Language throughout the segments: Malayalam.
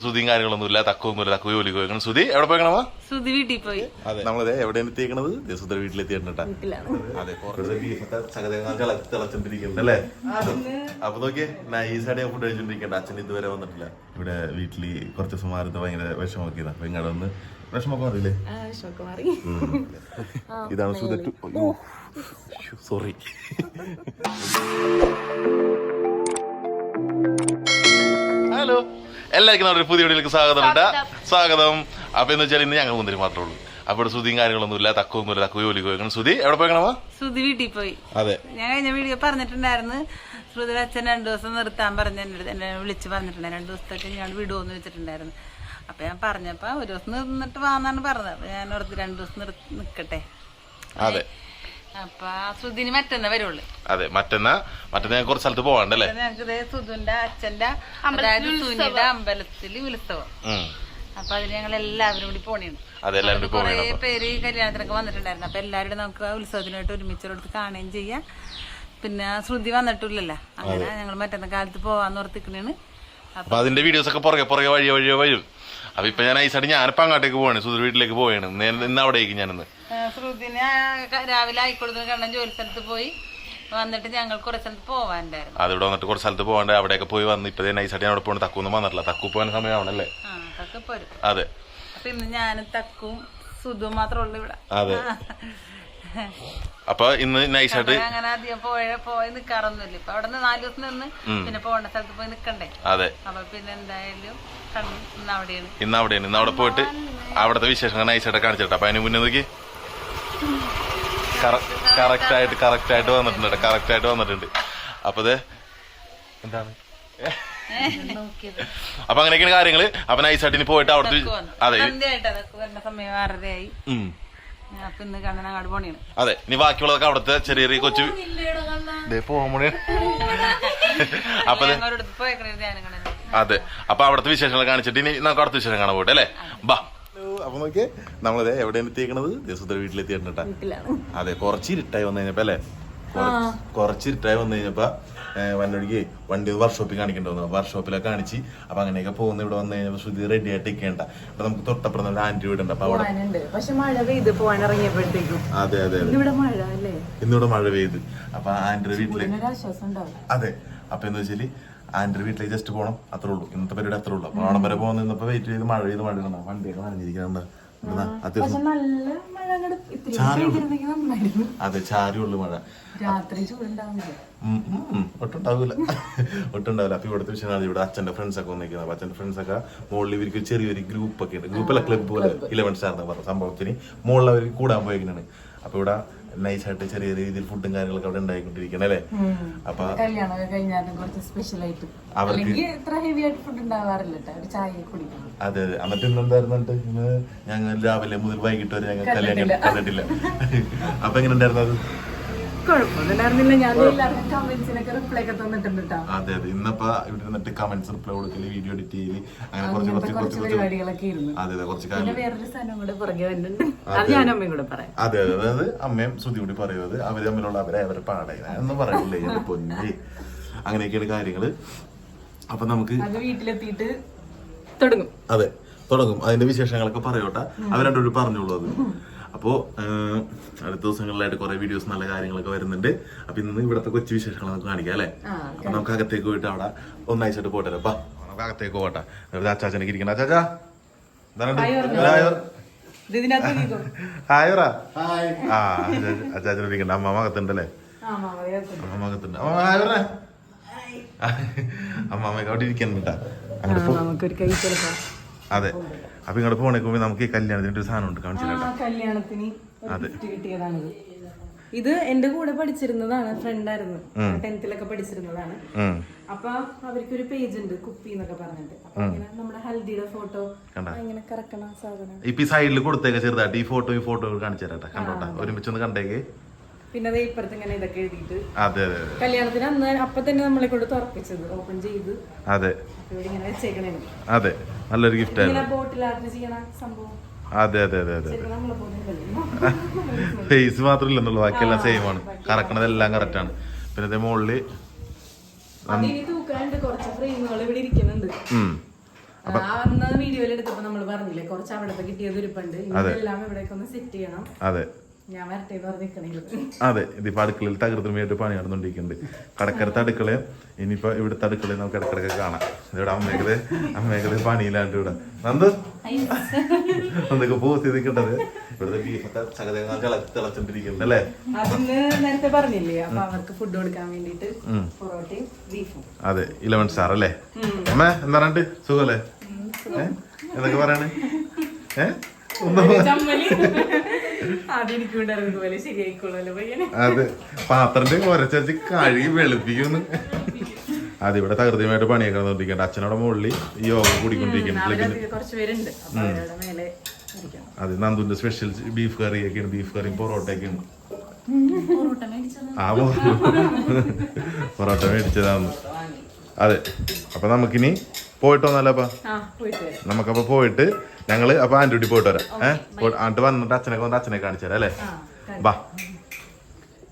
ശ്രുതിയും കാര്യങ്ങളൊന്നുമില്ല തക്കൊന്നുമില്ല തക്കു ജോലിക്ക് പോയിക്കണം ശ്രുതി എവിടെ പോയിക്കണമോ ശ്രുതി വീട്ടിൽ പോയി. അതെ. നമ്മളതെ എവിടെ എത്തിയേക്കണത്? ദേശുദ്ധ വീട്ടിലെത്തിയിട്ടാ അതെ അപ്പൊ നോക്കിയേ നൈസായിട്ട് ഫുഡ് കഴിച്ചോണ്ടിരിക്കണ്ട അച്ഛൻ ഇതുവരെ വന്നിട്ടില്ല. ഇവിടെ വീട്ടിൽ കുറച്ച് സുമാരത്ത് ഭയങ്കര വിഷമൊക്കെ അപ്പൊ ഇങ്ങടെ വന്ന് വിഷമൊക്കെ അറിയില്ലേ മാറി. ഇതാണ് സോറി എല്ലാവർക്കും നമ്മുടെ പുതിയ വീഡിയോയിലേക്ക് സ്വാഗതം സ്വാഗതം. അപ്പൊ എന്ന് വെച്ചാൽ ഇന്ന് ഞങ്ങൾ മുന്തിരി മാത്രമേ ഉള്ളൂ. അപ്പൊ സുതിയും കാര്യങ്ങളൊന്നും ഇല്ല കാര്യങ്ങളൊന്നുമില്ല തക്കൊന്നുമില്ല തക്കോ ജോലി പോയിക്കണം ശ്രുതി എവിടെ പോയിക്കണമോ ശ്രുതി വീട്ടിൽ പോയി. അതെ. ഞാൻ കഴിഞ്ഞ വീഡിയോ പറഞ്ഞിട്ടുണ്ടായിരുന്നു ശ്രുതി അച്ഛൻ രണ്ടു ദിവസം നിർത്താൻ പറഞ്ഞ എന്നെ വിളിച്ച് പറഞ്ഞിട്ടുണ്ടായിരുന്നു. രണ്ടു ദിവസത്തേക്ക് ഞാൻ വിടുമെന്ന് വെച്ചിട്ടുണ്ടായിരുന്നു. അപ്പൊ ഞാൻ പറഞ്ഞപ്പോ ഒരു ദിവസം നിന്നിട്ട് വാന്നാണ് പറഞ്ഞത്. അപ്പൊ ഞാൻ ഓർത്ത് രണ്ടു ദിവസം നിർ നിക്കട്ടെ. അതെ. അപ്പൊ ആ ശ്രുതിന് മറ്റന്നാ വരുള്ളൂ. അതെ മറ്റന്നാ മറ്റന്നാ ഞങ്ങൾ കുറച്ച് സ്ഥലത്ത് പോവാണ്ടല്ലേ? ഞങ്ങൾക്ക് ഇതേ സുധുന്റെ അച്ഛന്റെ അതായത് സുനിയുടെ അമ്പലത്തിൽ ഉത്സവം. അപ്പൊ അതിന് ഞങ്ങൾ എല്ലാവരും കൂടി പോണേണ് കുറെ പേര് കല്യാണത്തിനൊക്കെ വന്നിട്ടുണ്ടായിരുന്നു. അപ്പൊ എല്ലാവരും നമുക്ക് ആ ഉത്സവത്തിനായിട്ട് ഒരുമിച്ചൊരിടത്ത് കാണുകയും ചെയ്യാം. പിന്നെ ശ്രുതി വന്നിട്ടില്ലല്ലോ. അങ്ങനെ ഞങ്ങൾ മറ്റന്ന കാലത്ത് പോവാന്ന് ഓർത്തിക്കണേണ്. അപ്പൊ അതിന്റെ വീഡിയോസ് ഒക്കെ പുറകെ പുറകെ വഴിയോ വഴിയോ വരും. അപ്പൊ ഇപ്പൊ ഞാൻ ഐസായിട്ട് ഞാനിപ്പോ അങ്ങോട്ടേക്ക് പോവാണ്. സുധീർ വീട്ടിലേക്ക് പോവാണ്. ഇന്ന് ഇന്ന് അവിടേക്ക് ഞാനിന്ന്. ശ്രുതിനെ രാവിലെ ആയിക്കൊടുത്ത് കണ്ണൻ ജോലി സ്ഥലത്ത് പോയി. വന്നിട്ട് ഞങ്ങൾ കുറെ സ്ഥലത്ത് പോവാണ്ടായിരുന്നു അതിവിടെ വന്നിട്ട് കുറച്ച് സ്ഥലത്ത് പോകാണ്ട് അവിടെയൊക്കെ പോയി വന്ന് ഇപ്പൊ നൈസായിട്ട് ഞാൻ അവിടെ പോകണം തക്കൊന്നും വന്നിട്ടില്ല. തക്കു പോകാൻ സമയമാണല്ലേ അതെ. അപ്പൊ ഇന്ന് ഞാനും തക്കും സുധു മാത്രമേ ഉള്ളൂ ഇവിടെ. അതെ. അപ്പൊ ഇന്ന് നൈസായിട്ട് അങ്ങനെ അധികം പോയ പോയി നിക്കാറൊന്നുമില്ല. ഇപ്പൊ അവിടെ നിന്ന് നാല് ദിവസം നിന്ന് പിന്നെ പോകേണ്ട സ്ഥലത്ത് പോയി നിക്കണ്ടേ? അതെ. അപ്പൊ പിന്നെ എന്തായാലും ഇന്ന് അവിടെയാണ്. ഇന്ന് അവിടെയാണ്. ഇന്ന് അവിടെ പോയിട്ട് അവിടുത്തെ വിശേഷങ്ങൾ നൈസായിട്ട് കാണിച്ചിട്ട്. അപ്പൊ അതിന് മുന്നേ നോക്കി. കറക്റ്റ് ആയിട്ട് കറക്റ്റ് ആയിട്ട് വന്നിട്ടുണ്ട് കറക്റ്റ് ആയിട്ട് വന്നിട്ടുണ്ട്. അപ്പൊ എന്താണ്? അപ്പൊ അങ്ങനെയൊക്കെയാണ് കാര്യങ്ങൾ. അപ്പൊ നൈസായിട്ട് പോയിട്ട് അവിടുത്തെ അതെ. അതെ. ഇനി ബാക്കിയുള്ളതൊക്കെ അവിടുത്തെ ചെറിയ ചെറിയ കൊച്ചു അപ്പൊ അതെ. അപ്പൊ അവിടുത്തെ വിശേഷങ്ങൾ കാണിച്ചിട്ട് ഇനി നമുക്ക് അടുത്ത വിശേഷം കാണാൻ പോട്ടെ അല്ലേ? ബാ. അപ്പൊ നോക്കിയേ നമ്മളതെ എവിടെയാണ് എത്തിയേക്കണത്? ദേശുദ്ധ വീട്ടിലെത്തിയിട്ടാ അതെ കുറച്ച് ഇരുട്ടായി വന്നു കഴിഞ്ഞപ്പോ അല്ലേ? കുറച്ച് ഇരുട്ടായി വന്നു കഴിഞ്ഞപ്പോ വന്നൊഴിക്ക് വണ്ടി വർക്ക്ഷോപ്പിൽ കാണിക്കണ്ടോന്നു. വർക്ക്ഷോപ്പിലൊക്കെ കാണിച്ച് അപ്പൊ അങ്ങനെയൊക്കെ പോകുന്ന. ഇവിടെ വന്നു കഴിഞ്ഞപ്പോ ശ്രുതി റെഡി ആയിട്ട് ഇരിക്കേണ്ട അപ്പൊ നമുക്ക് തൊട്ടപ്പുറം നല്ല ആന്റി ഉണ്ട്. അപ്പൊ അവിടെ അതെ അതെ ഇന്നിവിടെ മഴ പെയ്ത്. അപ്പൊ ആന്റി വീട്ടിലേക്ക് അതെ. അപ്പൊ എന്താ വെച്ചാൽ ആന്റിയുടെ വീട്ടിലേക്ക് ജസ്റ്റ് പോകണം അത്രേ ഉള്ളൂ. ഇന്നത്തെ പരിപാടി അത്രേ ഉള്ളൂ. അപ്പൊ അവിടെ വരെ പോകുന്ന നിന്നപ്പോ വെയിറ്റ് ചെയ്ത് മഴ ചെയ്ത് മഴ ഇടണം വണ്ടിയൊക്കെ നനഞ്ഞിരിക്കുന്നുണ്ട്. അത്യാവശ്യം അതെ ചാരിയുള്ളു മഴ. ഒട്ടുണ്ടാവൂല. ഒട്ടുണ്ടാവില്ല അപ്പൊ ഇവിടുത്തെ വിഷയമാണ് ഇവിടെ അച്ഛന്റെ ഫ്രണ്ട്സ് ഒക്കെ വന്നിരിക്കുന്നത്. അപ്പൊ അച്ഛന്റെ ഫ്രണ്ട്സ് ഒക്കെ മുകളിൽ ഇവർക്ക് ചെറിയൊരു ഗ്രൂപ്പ് ഒക്കെ ഉണ്ട്. ഗ്രൂപ്പല്ല ക്ലബ് പോലെ. ഇലവൻ സ്റ്റാർ എന്ന് പറഞ്ഞ സംഭവത്തിന്. മുകളിൽ അവർ കൂടാൻ പോയിരിക്കുന്നതാണ് അപ്പൊ ഇവിടെ നൈസായിട്ട് ചെറിയ രീതിയിൽ ഫുഡും കാര്യങ്ങളൊക്കെ അവിടെ ഉണ്ടായിക്കൊണ്ടിരിക്കണം അല്ലേ? അപ്പൊ കല്യാണമൊക്കെ കഴിഞ്ഞാലും കുറച്ച് സ്പെഷ്യൽ ആയിട്ട്. അവർക്ക് അല്ലെങ്കിൽ ഇത്ര ഹെവി ആയിട്ട് ഫുഡ് ഉണ്ടാവാറില്ല കേട്ടോ ഒരു ചായ കുടിക്കണം. അതെ അതെ. എന്നിട്ട് ഇന്നെന്തായിരുന്നു ഇന്ന് ഞങ്ങൾ രാവിലെ മുതൽ വൈകിട്ട് വരെ ഞങ്ങൾ കല്യാണം കണ്ടിട്ടില്ല. അപ്പൊ എങ്ങനെ ഉണ്ടായിരുന്നു അത് കുഴപ്പമൊന്നുമില്ലായിരുന്നില്ല ഞാൻ എല്ലാവർക്കും കമന്റ്സിനൊക്കെ റിപ്ലൈ ഒക്കെ തന്നിട്ടുണ്ട് കേട്ടോ അതെ അതെ. ഇന്നപ്പോ ഇവിടെ നിന്നിട്ട് കമന്റ്സ് റിപ്ലൈ കൊടുക്കൽ വീഡിയോ എഡിറ്റ് ചെയ്യൽ അങ്ങനെ കുറച്ച് കുറച്ച് കുറച്ച് കുറച്ച് പരിപാടികളൊക്കെ ഇരുന്നു. അതെ അതെ കുറച്ച് പിന്നെ വേറൊരു സാധനം കൂടെ പുറകെ വരുന്നുണ്ട്. അത് ഞാൻ അമ്മയും കൂടെ പറയാം. അതെ അതെ. അതായത് അമ്മയും ശ്രുതി കൂടി പറയുന്നത് അവർ തമ്മിലുള്ള അവരെ അവരെ പാടെ ഒന്നും പറയില്ലേ പൊന്നി പൊന്നെ അങ്ങനെയൊക്കെയാണ് കാര്യങ്ങൾ. അപ്പൊ നമുക്ക് അത് വീട്ടിലെത്തിയിട്ട് തുടങ്ങും. അതെ തുടങ്ങും. അതിന്റെ വിശേഷങ്ങളൊക്കെ പറയോട്ടെ. അവർ രണ്ടുപേരും പറഞ്ഞോളൂ അത്. അപ്പോ ഏഹ്, അടുത്ത ദിവസങ്ങളിലായിട്ട് കുറെ വീഡിയോസ് നല്ല കാര്യങ്ങളൊക്കെ വരുന്നുണ്ട്. അപ്പൊ ഇന്ന് ഇവിടത്തെ കൊച്ചു വിശേഷങ്ങൾ നമുക്ക് കാണിക്കാം അല്ലേ? അപ്പൊ നമുക്ക് അകത്തേക്ക് പോയിട്ട് അവിടെ ഒന്നാഴ്ചയായിട്ട് പോട്ടെ അപ്പൊ നമുക്ക് അകത്തേക്ക് പോട്ടെ. അച്ചാച്ചനൊക്കെ ഇരിക്കണ. അച്ചാച്ചാ ഇത് ഇതിനകത്ത് ഇരിക്കും. ഹായ് ആ ഇരിക്കണ്ട അമ്മ. അമ്മ അമ്മ ഹായ് പറഞ്ഞേ അമ്മമ്മക്ക് അവിടെ ഇരിക്കുന്നുണ്ടാ അങ്ങോട്ട് അതെ. അപ്പൊ ഇങ്ങോട്ട് പോണേക്കുമ്പോ നമുക്ക് ഈ കല്യാണത്തിന്റെ ഒരു സാധനം ഉണ്ട്. കല്യാണത്തിന് കിട്ടിയതാണിത്. ഇത് എന്റെ കൂടെ പഠിച്ചിരുന്നതാണ് ഫ്രണ്ടായിരുന്നു ടെൻത്തിലൊക്കെ പഠിച്ചിരുന്നതാണ്. അപ്പൊ അവർക്കൊരു പേജ് ഉണ്ട് കുപ്പി എന്നൊക്കെ പറഞ്ഞിട്ട്. നമ്മുടെ ഹൽദിയുടെ ഫോട്ടോ ഇങ്ങനെ കറക്കണ സാധനം. ഇപ്പൊ സൈഡിൽ കൊടുത്തേക്ക ചെറുതായിട്ട് ഈ ഫോട്ടോ ഈ ഫോട്ടോ കാണിച്ചു തരാട്ടെ കണ്ടോട്ടെ. ഒരുമിച്ചൊന്ന് കണ്ടേക്ക്. പിന്നെ ഇപ്പുറത്ത് ഇങ്ങനെ ഇതൊക്കെ എഴുതിയിട്ട്. അതെ അതെ കല്യാണത്തിന് അന്ന് അപ്പൊ തന്നെ നമ്മളെ കൊണ്ട് തുറപ്പിച്ചത് ഓപ്പൺ ചെയ്ത്. അതെ. ഇങ്ങനെ വെച്ചേക്കണേ അതെ. നല്ലൊരു ഗിഫ്റ്റ് ഇങ്ങനെ ബോട്ടിൽ ആർട്ട് ചെയ്യണ സംഭവം. അതെ അതെ അതെ അതെ ഫേസ് മാത്രമല്ല എന്നുള്ളു ബാക്കിയെല്ലാം സെയിം ആണ്. കറക്കണതെല്ലാം കറക്റ്റ് ആണ്. പിന്നെ അതേ മുകളിൽ വീഡിയോയിൽ എടുത്തപ്പോ നമ്മൾ പറഞ്ഞില്ലേ കുറച്ച് അവിടത്തെ കിട്ടിയത് ഇരിപ്പുണ്ട് ഇതെല്ലാം ഇവിടേക്ക് ഒന്ന് സെറ്റ് ചെയ്യണം. അതെ. അതെ ഇതിപ്പോ അടുക്കളയിൽ തകൃതമായിട്ട് പണി നടന്നുകൊണ്ടിരിക്കുന്നുണ്ട്. കടക്കരത്തെ അടുക്കളയെ ഇനിയിപ്പോ ഇവിടുത്തെ അടുക്കളയും നമുക്ക് ഇടക്കിടക്ക് കാണാം. ഇവിടെ അമ്മേക്കത് അമ്മേക്കത് പണിയിലാണ്ട് ഇവിടെ. നന്ദു? എന്തൊക്കെ പോസ്റ്റ് കിട്ടത് ഇവിടുത്തെ ബീഫൊക്കെ തിളച്ചോണ്ടിരിക്കുന്നുണ്ട് അല്ലേ? നേരത്തെ പറഞ്ഞില്ലേ അപ്പൊ അവർക്ക് ഫുഡ് കൊടുക്കാൻ വേണ്ടിട്ട് പൊറോട്ടയും ബീഫും. അതെ ഇലവൻ സ്റ്റാർ അല്ലേ? അമ്മ എന്താ പറഞ്ഞിട്ട് സുഖല്ലേ? എന്തൊക്കെ പറയാണ്? ഏ? അതെ പാത്രന്റെ ഒരച്ചു കഴുകി വെളുപ്പിക്കുന്നു. അതിവിടെ തകൃതിയുമായിട്ട് പണിയൊക്കെ നടന്നുകൊണ്ടിരിക്കണ്ട അച്ഛനോടെ മുകളിൽ യോഗ കൂടിക്കൊണ്ടിരിക്കുന്നുണ്ട് കുറച്ച് അത് നന്ദുന്റെ സ്പെഷ്യൽ ബീഫ് കറിയൊക്കെയാണ്. ബീഫ് കറിയും പൊറോട്ടയൊക്കെയാണ്. ആ പൊറോട്ട മേടിച്ചതാന്ന്. അതെ അപ്പൊ നമുക്കിനി പോയിട്ട് വന്നാലപ്പാ ആ പോയിട്ട് നമുക്കപ്പോ പോയിട്ട് ഞങ്ങൾ അപ്പൊ ആന്റെ പോയിട്ട് വരാം. ഏഹ് ആണ്ട് വന്നിട്ട് അച്ഛനൊക്കെ വന്ന് അച്ഛനെ കാണിച്ചു തരാം അല്ലേ? ബാ.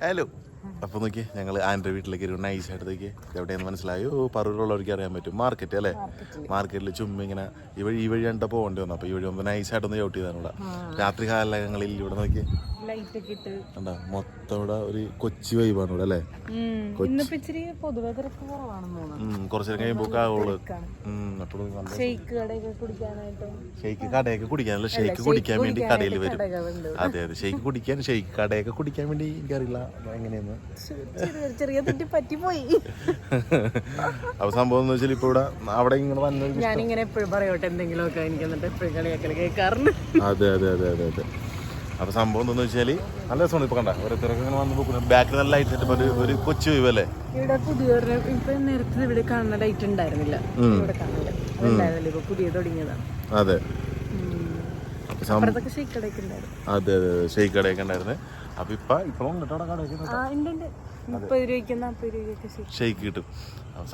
ഹലോ. അപ്പൊ നോക്കി ഞങ്ങൾ ആന്റെ വീട്ടിലേക്ക് ഒരു നൈസ് ആയിട്ടേക്ക് എവിടെയെന്ന് മനസ്സിലായോ. പറൂരുള്ളവർക്ക് അറിയാൻ പറ്റും. മാർക്കറ്റ് അല്ലേ? മാർക്കറ്റിൽ ചുമ്മാ ഇങ്ങനെ ഈ വഴി ഈ വഴി കണ്ട പോകേണ്ടി വന്നു. അപ്പൊ ഈ വഴി ഒന്ന് നൈസ് ആയിട്ടൊന്ന് ചവിട്ടി ഇവിടെ രാത്രി കാലങ്ങളിൽ ഇവിടെ നോക്കി കണ്ടോ? മൊത്തം ഇവിടെ ഒരു കൊച്ചി വൈബാണ് ഇവിടെ അല്ലേ? കുറച്ചു കഴിയുമ്പോ നേരം കഴിയുമ്പോൾ ആവുള്ളൂ ഷെയ്ക്ക് കടയൊക്കെ കുടിക്കാനല്ലോ ഷെയ്ക്ക് കുടിക്കാൻ വേണ്ടി കടയിൽ വരും. അതെ അതെ. ഷെയ്ക്ക് കുടിക്കാൻ ഷെയ്ക്ക് കടയൊക്കെ കുടിക്കാൻ വേണ്ടി എനിക്കറിയില്ല. എങ്ങനെയെന്ന് ചെറിയ തെറ്റി പറ്റിപ്പോയി. അപ്പൊ സംഭവം എന്ന് വെച്ചാൽ ഇപ്പൊ ഇവിടെ അവിടെ ഇങ്ങനെ വന്ന ഞാനിങ്ങനെ എപ്പോഴും പറയോട്ടെ എന്തെങ്കിലുമൊക്കെ എനിക്ക് എന്നിട്ട് എപ്പോഴും കളിയാക്കൽ കേൾക്കാറുണ്ട്. അതെ അതെ അതെ അതെ അതെ. അപ്പൊ സംഭവം എന്താന്ന് വെച്ചാൽ നല്ല രസമാണ് ഇപ്പൊ കണ്ട. ഓരോരുത്തരൊക്കെ ഇങ്ങനെ വന്ന് പോകുന്നത് ബാക്കിൽ നല്ല ലൈറ്റ് സെറ്റപ്പ് ഒരു കൊച്ചു അല്ലേ? ഇവിടെ പുതിയ ഇപ്പൊ നേരത്തെ ഇവിടെ കാണുന്ന ലൈറ്റ് ഉണ്ടായിരുന്നില്ല. ഇവിടെ കാണില്ല അതുണ്ടായിരുന്നില്ല. ഇപ്പൊ പുതിയ തുടങ്ങിയതാണ്. അതെ. അതെ അതെ അതെ. ഷെയ്ക്ക് കടയൊക്കെ ഉണ്ടായിരുന്നു. അപ്പൊ ഇപ്പൊ ഇപ്പോഴും ഷെയ്ക്ക് കിട്ടും.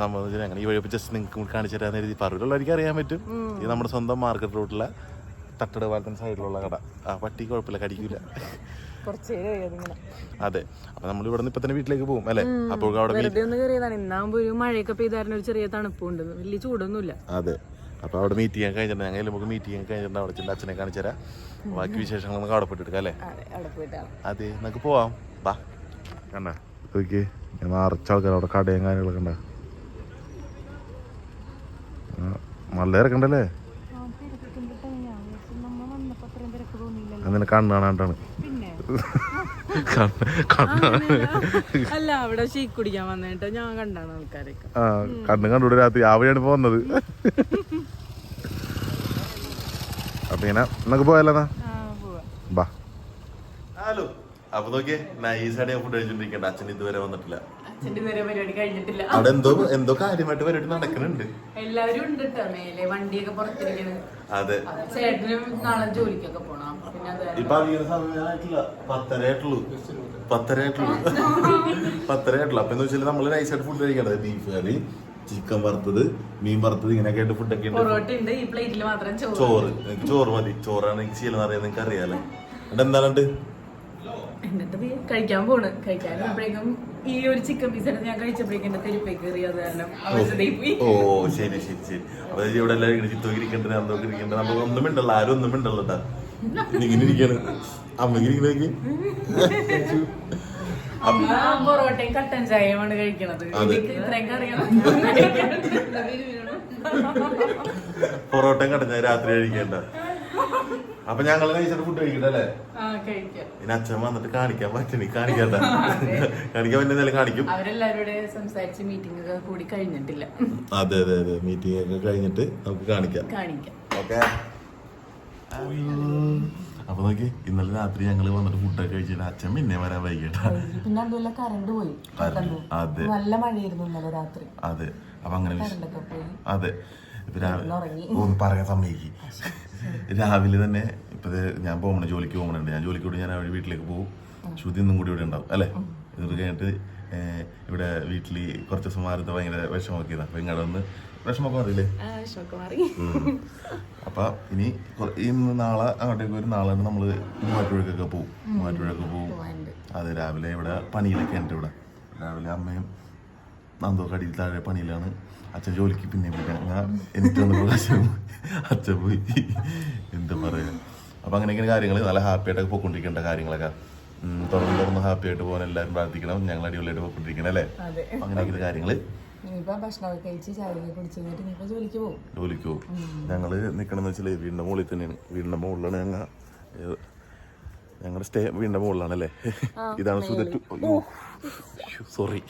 അങ്ങനെ ഈ വഴി ജസ്റ്റ് നിങ്ങൾക്ക് കാണിച്ചു തരാൻ എഴുതി പറവൂരുള്ളവർക്ക് അറിയാൻ പറ്റും. ഇത് നമ്മുടെ സ്വന്തം മാർക്കറ്റ് റൂട്ടിലെ തട്ടട പാലത്തിന് സൈഡിലുള്ള കട. ആ പട്ടി കുഴപ്പമില്ല കടിക്കൂല. അതെ. അപ്പൊ നമ്മൾ ഇവിടെ നിന്ന് ഇപ്പൊ തന്നെ വീട്ടിലേക്ക് പോകും അല്ലെ? അപ്പോൾ അവിടെ മഴയൊക്കെ പെയ്തായിരുന്നു ഒരു ചെറിയ തണുപ്പുണ്ട്. വലിയ ചൂടൊന്നുമില്ല. അതെ. അപ്പൊ അവിടെ മീറ്റ് ചെയ്യാൻ കഴിഞ്ഞിട്ടുണ്ട്. ഞങ്ങൾ നമുക്ക് മീറ്റ് ചെയ്യാൻ കഴിഞ്ഞിട്ടുണ്ട് അവിടെ ചെന്ന് അച്ഛനെ കാണിച്ചു തരാം ബാക്കി വിശേഷങ്ങൾ നമുക്ക് അവിടെ പോയിട്ട് എടുക്കാം അല്ലേ? അതെ അവിടെ പോയിട്ടാണ് അതെ നമുക്ക് പോവാം. ബാ. കണ്ട? നോക്കി നിറച്ച ആൾക്കാർ അവിടെ കടയും കാര്യങ്ങളൊക്കെ ഉണ്ട്? നല്ല ഇറക്കണ്ടല്ലേ അങ്ങനെ കണ്ണാണാണ്ടാണ് പിന്നെ? കണ്ണ് കണ്ണ് അല്ല അവിടെ ഷീക്ക് കുടിക്കാൻ വന്നിട്ട് ഞാൻ കണ്ടാണ് ആൾക്കാരൊക്കെ ആ കണ്ണ് കണ്ടുകൂടെ രാത്രി. ആ വഴിയാണ് ഇപ്പൊ വന്നത്. അപ്പൊ ഇങ്ങനെ നമുക്ക് പോയാലോ എന്നാ? ആ പോവാ. ബാ. ഹലോ. അപ്പൊ നോക്കിയേ നൈസായിട്ട് സൈഡ് ഫുഡ് കഴിച്ചോണ്ടിരിക്കണ്ട. അച്ഛൻ ഇതുവരെ വന്നിട്ടില്ല. അവിടെ എന്തോ എന്തോ കാര്യമായിട്ട് പരിപാടി നടക്കുന്നുണ്ട്. എല്ലാവരും ഉണ്ട് കേട്ടോ മേലെ വണ്ടിയൊക്കെ പുറത്തിരിക്കണ്. അതെ. ചേട്ടനും നാളെ ജോലിക്കൊക്കെ പോണം. പിന്നെ ഇപ്പൊ അധികം സമയമായിട്ടില്ല പത്തര ആയിട്ടുള്ളൂ. പത്തര ആയിട്ടുള്ളൂ. പത്തര ആയിട്ടുള്ളൂ. അപ്പൊ എന്താ വെച്ചാൽ നമ്മൾ നൈസായിട്ട് ഫുഡ് കഴിക്കണ്ടത് ബീഫ് കറി ചിക്കൻ വറുത്തത് മീൻ വറുത്തത് ഇങ്ങനെയൊക്കെ ആയിട്ട് ഫുഡൊക്കെ ഉണ്ട് ചോറ്. ചോറ്. മതി. ചോറാണ് എനിക്ക് ശീലം അറിയാൻ നിങ്ങൾക്ക് അറിയാലോ. എന്നിട്ട് എന്താണുണ്ട് എന്നിട്ട്? കഴിക്കാൻ പോണ്. കഴിക്കാൻ ഈ ഒരു ചിക്കൻ പീസ് എടുത്ത് ഞാൻ കഴിച്ചപ്പോഴേക്കും എന്റെ തെരുപ്പേ കയറി അത് കാരണം ഓ ശരി ശരി ശരി. അപ്പൊ ഇവിടെ എല്ലാവരും ഇങ്ങനെ നമുക്ക് ഒന്നും ആരും ഒന്നും ഇങ്ങനെ ഇരിക്കാണ്. അമ്മ അമ്മ പൊറോട്ടയും കട്ടൻ ചായയുമാണ് കഴിക്കണത്. പൊറോട്ടയും കട്ടൻ ചായ രാത്രി കഴിക്കണ്ട. അപ്പൊ ഞങ്ങൾ കഴിച്ചിട്ട് ഫുഡ് കഴിക്കണ്ടല്ലേ ആ കഴിക്കാം. ഇനി അച്ഛൻ വന്നിട്ട് കാണിക്കാൻ പറ്റണി കാണിക്കണ്ട കാണിക്കാൻ പറ്റുന്ന കാണിക്കും. സംസാരിച്ച് മീറ്റിംഗ് ഒക്കെ കൂടി കഴിഞ്ഞിട്ടില്ല. അതെ അതെ അതെ. മീറ്റിംഗ് ഒക്കെ കഴിഞ്ഞിട്ട് നമുക്ക് കാണിക്കാം. കാണിക്കാം. ഓക്കെ അപ്പൊ നോക്കി ഇന്നലെ രാത്രി ഞങ്ങൾ വന്നിട്ട് ഫുഡൊക്കെ കഴിച്ചിട്ട് അച്ഛൻ പിന്നെ വരാൻ വൈകിട്ട്. പിന്നെ അതുപോലെ കറണ്ട് പോയി. അതെ. നല്ല മഴയായിരുന്നു ഇന്നലെ രാത്രി. അതെ. അപ്പൊ അങ്ങനെ അതെ. ഒന്ന് പറയാൻ സമ്മതിക്ക്. രാവിലെ തന്നെ ഇപ്പൊ ഞാൻ പോകണം ജോലിക്ക് പോകണുണ്ട് ഞാൻ ജോലിക്ക് കൂടി ഞാൻ വീട്ടിലേക്ക് പോകും. ശ്രുതി ഇന്നും കൂടി ഇവിടെ ഉണ്ടാവും അല്ലേ? ഇത് കഴിഞ്ഞിട്ട് ഇവിടെ വീട്ടിൽ കുറച്ച് ദിവസം മാറി ഭയങ്കര വിഷമമൊക്കെ അപ്പൊ ഇങ്ങടെ ഒന്ന് വിഷമമൊക്കെ അറിയില്ലേ ആ വിഷമൊക്കെ മാറി. ഉം. അപ്പൊ ഇനി ഇന്ന് നാളെ അങ്ങോട്ടേക്ക് വരും നാളെ നമ്മൾ മൂവാറ്റുപുഴക്കൊക്കെ പോകും മൂവാറ്റുപുഴയൊക്കെ പോകും അത് രാവിലെ ഇവിടെ പണിയിലൊക്കെ ഉണ്ട് ഇവിടെ. രാവിലെ അമ്മയും നന്ദോ കടിയിൽ താഴെ പണിയിലാണ്. അച്ഛൻ ജോലിക്ക് പിന്നെ എനിക്ക് വന്ന പ്രകാശം അച്ഛൻ പോയി. എന്താ പറയാ അപ്പൊ അങ്ങനെയൊക്കെ കാര്യങ്ങൾ നല്ല ഹാപ്പി ആയിട്ടൊക്കെ പോയിക്കൊണ്ടിരിക്കേണ്ട കാര്യങ്ങളൊക്കെ. തുറന്ന് തുറന്ന് ഹാപ്പി ആയിട്ട് പോകാൻ എല്ലാവരും പ്രാർത്ഥിക്കണം. ഞങ്ങൾ അടിപൊളിയായിട്ട് പോയിക്കൊണ്ടിരിക്കണം അല്ലേ? അങ്ങനെയൊക്കെ കാര്യങ്ങൾ. ജോലിക്ക് പോകും. ജോലിക്ക് പോകും. ഞങ്ങൾ നിക്കണെന്ന് വെച്ചാൽ വീടിന്റെ മുകളിൽ തന്നെയാണ്. വീടിന്റെ മുകളിലാണ് ഞങ്ങൾ ഞങ്ങളുടെ സ്റ്റേ വീടിന്റെ മുകളിലാണ് അല്ലേ ഇതാണ് സുധ സോറി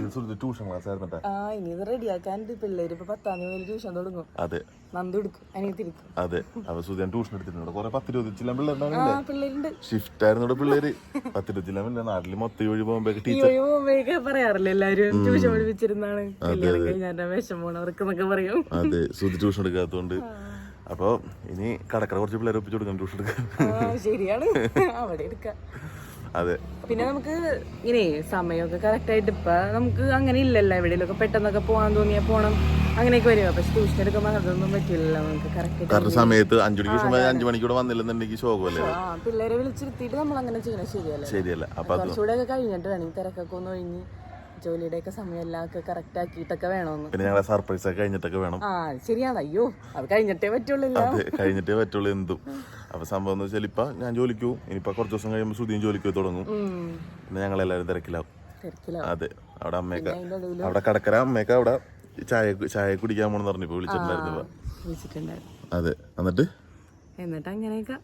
ഇത് സുധ ട്യൂഷൻ ക്ലാസ് ആയിരുന്നു ആ ഇനി ഇത് റെഡിയാക്കാനുണ്ട് പിള്ളേര് ഇപ്പൊ പത്താം തീയതി ട്യൂഷൻ തുടങ്ങും. അതെ. നന്ദു എടുക്കും അനിയത്തിരിക്കും അതെ. അവ സുധ ട്യൂഷൻ എടുത്തിട്ടുണ്ട്. കുറെ പത്തിരുപത് ചില ആ പിള്ളേരുണ്ടാവില്ലേ പിള്ളേരുണ്ട് ഷിഫ്റ്റ് ആയിരുന്നു ഇവിടെ പിള്ളേര്. പത്തിരുപത് ചില പിള്ളേർ നാട്ടിൽ മൊത്തം ഒഴി പോകുമ്പോ ടീച്ചർ ഈ പറയാറില്ല എല്ലാരും? ട്യൂഷൻ പഠിപ്പിച്ചിരുന്നാണ്. കല്യാണം കഴിഞ്ഞാൽ വിഷമമാണ് അവർക്ക് എന്നൊക്കെ പറയും. അതെ. സുധി ട്യൂഷൻ എടുക്കാത്തതുകൊണ്ട് അപ്പൊ ഇനി കടക്കട കുറച്ച് പിള്ളേരെ ഒപ്പിച്ചു കൊടുക്കാം ട്യൂഷൻ എടുക്കാം. ശരിയാണ്. അവിടെ എടുക്കാം. അതെ. പിന്നെ നമുക്ക് ഇങ്ങനെ സമയമൊക്കെ കറക്റ്റ് ആയിട്ട് ഇപ്പൊ നമുക്ക് അങ്ങനെ ഇല്ലല്ലോ എവിടെയെങ്കിലൊക്കെ പെട്ടെന്നൊക്കെ പോകാൻ തോന്നിയാ പോണം. അങ്ങനെയൊക്കെ വരും. പക്ഷെ ട്യൂഷൻ എടുക്കുമ്പോൾ അതൊന്നും പറ്റില്ലല്ലോ നമുക്ക് കറക്റ്റ് കറക്റ്റ് സമയത്ത് അഞ്ചു മണിക്ക് അഞ്ചു മണിക്കൂടെ വന്നില്ലെന്നുണ്ടെങ്കിൽ ശോകമല്ലേ? ആ പിള്ളേരെ വിളിച്ചിരുത്തിയിട്ട് നമ്മൾ അങ്ങനെ ചെയ്യണം ശരിയല്ലേ. ശരിയല്ല അപ്പൊ കുറച്ചുകൂടെ ഒക്കെ കഴിഞ്ഞിട്ട് വേണമെങ്കിൽ തിരക്കൊക്കെ ഒന്ന് ഒഴിഞ്ഞ്. ജോലിയുടെ ഒക്കെ സമയം എല്ലാം ഒക്കെ കറക്റ്റ് ആക്കിയിട്ടൊക്കെ വേണമെന്ന് പിന്നെ ഞങ്ങളെ സർപ്രൈസ് ഒക്കെ കഴിഞ്ഞിട്ടൊക്കെ വേണം. ആ ശരിയാണ്. അയ്യോ അത് കഴിഞ്ഞിട്ടേ പറ്റുള്ളൂ അതെ കഴിഞ്ഞിട്ടേ പറ്റുള്ളൂ എന്തും. അപ്പൊ സംഭവം എന്ന് വെച്ചാൽ ഇപ്പൊ ഞാൻ ജോലിക്കൂ ഇനിയിപ്പൊ കുറച്ച് ദിവസം കഴിയുമ്പോൾ ശ്രുതിയും ജോലിക്ക് തുടങ്ങും. പിന്നെ ഞങ്ങൾ എല്ലാവരും തിരക്കിലാവും. അതെ അവിടെ അമ്മയൊക്കെ അവിടെ കടക്കര അമ്മയൊക്കെ അവിടെ ചായ ചായ കുടിക്കാൻ പോണെന്ന് പറഞ്ഞു ഇപ്പൊ. വിളിച്ചിട്ടുണ്ടായിരുന്നു. അതെ എന്നിട്ട്? എന്നിട്ട് അങ്ങനെയൊക്കെ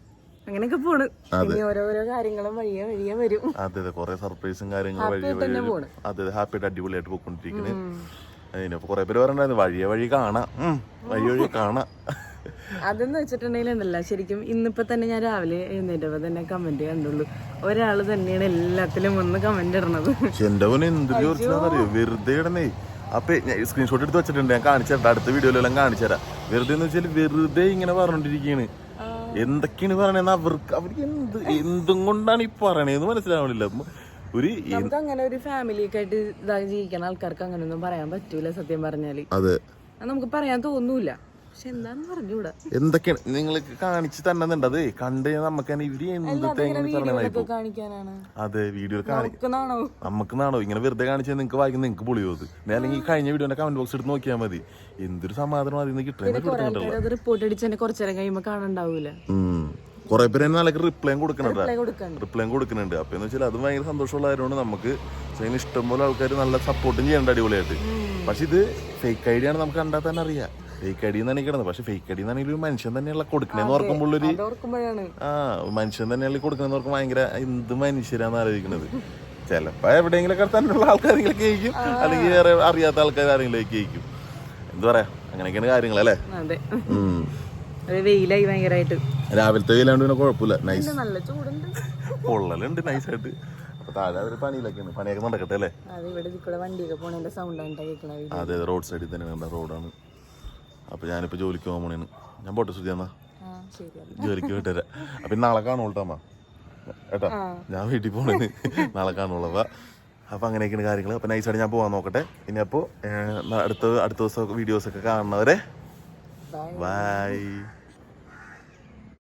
അങ്ങനെയൊക്കെ പോണ്. ഇനി ഓരോരോ കാര്യങ്ങളും വഴിയെ വഴിയെ വരും. അതെ അതെ. കുറെ സർപ്രൈസും കാര്യങ്ങളും വഴിയെ വഴിയെ അതെ അതെ. ഹാപ്പി ആയിട്ട് അടിപൊളിയായിട്ട് പോയിക്കൊണ്ടിരിക്കുന്നത് അതിനപ്പൊ കുറെ പേര് പറഞ്ഞിട്ടുണ്ടായിരുന്നു വഴിയെ വഴി കാണാം. വഴി വഴി കാണാം. അതെന്ന് വെച്ചിട്ടുണ്ടെങ്കിൽ ഉണ്ടല്ലോ ശരിക്കും ഇന്നിപ്പോ തന്നെ ഞാൻ രാവിലെ എഴുന്നേറ്റപ്പോ തന്നെ കമന്റ് കണ്ടുള്ളൂ. ഒരാൾ തന്നെയാണ് എല്ലാത്തിലും ഒന്ന് കമന്റ് ഇടണത്. എന്റെ വെറുതെ ഇടണേ. അപ്പൊ സ്ക്രീൻഷോട്ട് എടുത്ത് വെച്ചിട്ടുണ്ട്. ഞാൻ കാണിച്ചു തരാം. അടുത്ത വീഡിയോയിലെല്ലാം കാണിച്ചു തരാം. വെറുതെ എന്ന് വെച്ചാൽ വെറുതെ ഇങ്ങനെ പറഞ്ഞോണ്ടിരിക്കുകയാണ് എന്തൊക്കെയാണ് പറയണെന്ന് അവർക്ക് അവർക്ക് എന്ത് എന്തും കൊണ്ടാണ് ഈ പറയണേന്ന് മനസ്സിലാവണില്ല. ഒരു നമുക്ക് അങ്ങനെ ഒരു ഫാമിലിയൊക്കെ ആയിട്ട് ഇതായി ജീവിക്കുന്ന ആൾക്കാർക്ക് അങ്ങനെയൊന്നും പറയാൻ പറ്റൂല സത്യം പറഞ്ഞാൽ. അതെ നമുക്ക് പറയാൻ തോന്നൂല. എന്തൊക്കെയാണ്? നിങ്ങൾക്ക് കാണിച്ചു തന്നെ അത് കണ്ട് നമുക്ക് ഇവർ എന്തൊക്കെ അതെ വീഡിയോ നമുക്ക് നാണോ? ഇങ്ങനെ വെറുതെ കാണിച്ചാൽ നിങ്ങൾക്ക് വായിക്കുന്ന നിങ്ങൾക്ക് പൊളിയോ അത്? അല്ലെങ്കിൽ കഴിഞ്ഞ വീഡിയോന്റെ കമന്റ് ബോക്സ് എടുത്ത് നോക്കിയാൽ മതി. എന്തൊരു സമാധാനം അതിൽ നിന്ന് കിട്ടുന്നത് റിപ്പോർട്ട് അടിച്ച് തന്നെ കുറച്ചു കഴിയുമ്പോ കാണണ്ടാവൂല. കുറെ പേര് തന്നെ നല്ല റിപ്ലൈ കൊടുക്കണുണ്ട്. റിപ്ലൈ കൊടുക്കണ്ട. റിപ്ലൈ കൊടുക്കുന്നുണ്ട് അപ്പൊ എന്ന് വെച്ചാൽ അത് ഭയങ്കര സന്തോഷമുള്ളതായതുകൊണ്ട് നമുക്ക് ഇഷ്ടംപോലെ ആൾക്കാർ നല്ല സപ്പോർട്ടും ചെയ്യണ്ട അടിപൊളിയായിട്ട്. പക്ഷെ ഇത് ഫേക്ക് ഐഡിയ ആണ് നമുക്ക് കണ്ടാൽ തന്നെ അറിയാം. ഫേക്ക് ഐഡി എന്നാണ് കിടന്നത്. പക്ഷെ ഫേക്ക് ഐഡി എന്നാണെങ്കിൽ ഒരു മനുഷ്യൻ തന്നെയുള്ള കൊടുക്കണേന്ന് ഓർക്കുമ്പോൾ ഒരു ആ മനുഷ്യൻ തന്നെയാണ് കൊടുക്കണെന്ന് ഓർക്കുമ്പോൾ ഭയങ്കര എന്ത് മനുഷ്യരാന്ന് ആലോചിക്കുന്നത് ചിലപ്പോ എവിടെയെങ്കിലൊക്കെ തന്നെയുള്ള ആൾക്കാരെങ്കിലൊക്കെ ആയിരിക്കും അല്ലെങ്കിൽ വേറെ അറിയാത്ത ആൾക്കാർ ആരെങ്കിലൊക്കെ ആയിരിക്കും എന്താ പറയാ അങ്ങനെയൊക്കെയാണ് കാര്യങ്ങൾ അല്ലേ വെയിലായി ഭയങ്കരമായിട്ട് രാവിലത്തെ വെയിലാണ്ട് പിന്നെ കുഴപ്പമില്ല. നൈസ് നല്ല ചൂടുണ്ട്. പൊള്ളലുണ്ട് നൈസായിട്ട് അപ്പൊ താഴെ അവർ പണിയിലൊക്കെയാണ്. പണിയൊക്കെ നടക്കട്ടെ അല്ലേ? അതെ ഇവിടെ വണ്ടിയൊക്കെ സൗണ്ട് അതെ റോഡ് സൈഡിൽ തന്നെ റോഡാണ് അപ്പൊ ഞാനിപ്പോ ജോലിക്ക് പോകാൻ പോണേന്ന്. ഞാൻ പോട്ടെ ശ്രുതി എന്നാ? ജോലിക്ക് വിട്ടുതരാം അപ്പൊ നാളെ കാണുള്ളൂ അമ്മ? ഏട്ടാ ഞാൻ വീട്ടിൽ പോണേന് നാളെ കാണുള്ളൂ അപ്പൊ അപ്പൊ അങ്ങനെയൊക്കെയാണ് കാര്യങ്ങൾ അപ്പൊ നൈസായിട്ട് ഞാൻ പോവാൻ നോക്കട്ടെ. ഇനി അപ്പോ അടുത്ത അടുത്ത ദിവസം വീഡിയോസ് ഒക്കെ കാണുന്നവരെ ബൈ